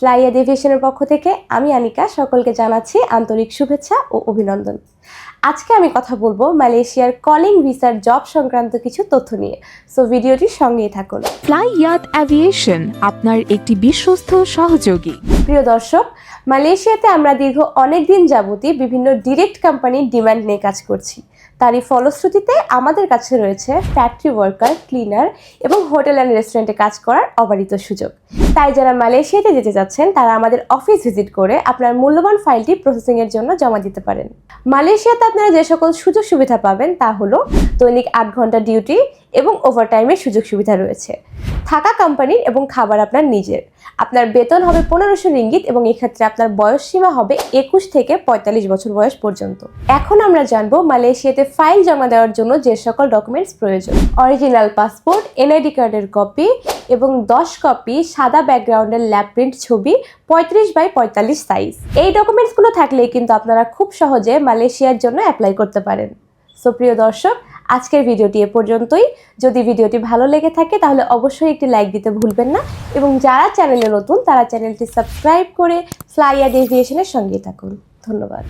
ফ্লাইয়া এভিয়েশনের পক্ষ থেকে আমি আনিকা সকলকে জানাচ্ছি আন্তরিক শুভেচ্ছা ও অভিনন্দন। আজকে আমি কথা বলব মালয়েশিয়ার কলিং ভিসার জব সংক্রান্ত কিছু তথ্য নিয়ে। সো ভিডিওটির সঙ্গেই থাকুন। ফ্লাই ইয়াত অ্যাভিয়েশন আপনার একটি বিশ্বস্ত সহযোগী। প্রিয় দর্শক মালয়েশিয়াতে আমরা দীর্ঘ অনেক দিন যাবতই বিভিন্ন ডিরেক্ট কোম্পানির ডিমান্ড নিয়ে কাজ করছি। তারই ফলশ্রুতিতে আমাদের কাছে রয়েছে ফ্যাক্টরি ওয়ার্কার ক্লিনার এবং হোটেল অ্যান্ড রেস্টুরেন্টে কাজ করার অবারিত সুযোগ। তাই যারা মালয়েশিয়াতে যেতে যাচ্ছেন তারা আমাদের অফিস ভিজিট করে আপনার মূল্যবান ফাইলটি প্রসেসিংয়ের জন্য জমা দিতে পারেন। মালয়েশিয়াতে আপনারা যে সকল সুযোগ সুবিধা পাবেন তা হলো দৈনিক আট ঘণ্টা ডিউটি এবং ওভারটাইমের সুযোগ সুবিধা রয়েছে। থাকা কোম্পানির এবং খাবার আপনার নিজের। আপনার বেতন হবে পনেরোশো রিঙ্গিত এবং এক্ষেত্রে আপনার বয়স সীমা হবে একুশ থেকে পঁয়তাল্লিশ বছর বয়স পর্যন্ত। এখন আমরা জানব মালয়েশিয়াতে ফাইল জমা দেওয়ার জন্য যে সকল ডকুমেন্টস প্রয়োজন। অরিজিনাল পাসপোর্ট এনআইডি কার্ডের কপি এবং দশ কপি সাদা ব্যাকগ্রাউন্ডের ল্যাব প্রিন্ট ছবি, পঁয়ত্রিশ বাই পঁয়তাল্লিশ সাইজ এই ডকুমেন্টসগুলো থাকলেই কিন্তু আপনারা খুব সহজে মালয়েশিয়ার জন্য অ্যাপ্লাই করতে পারেন। সো প্রিয় দর্শক আজকের ভিডিওটি এ পর্যন্তই। যদি ভিডিওটি ভালো লেগে থাকে, তাহলে অবশ্যই একটি লাইক দিতে ভুলবেন না এবং যারা চ্যানেলে নতুন, তারা চ্যানেলটি সাবস্ক্রাইব করে ফ্লাইয়া ডেভিয়েশনের সঙ্গে থাকুন। ধন্যবাদ।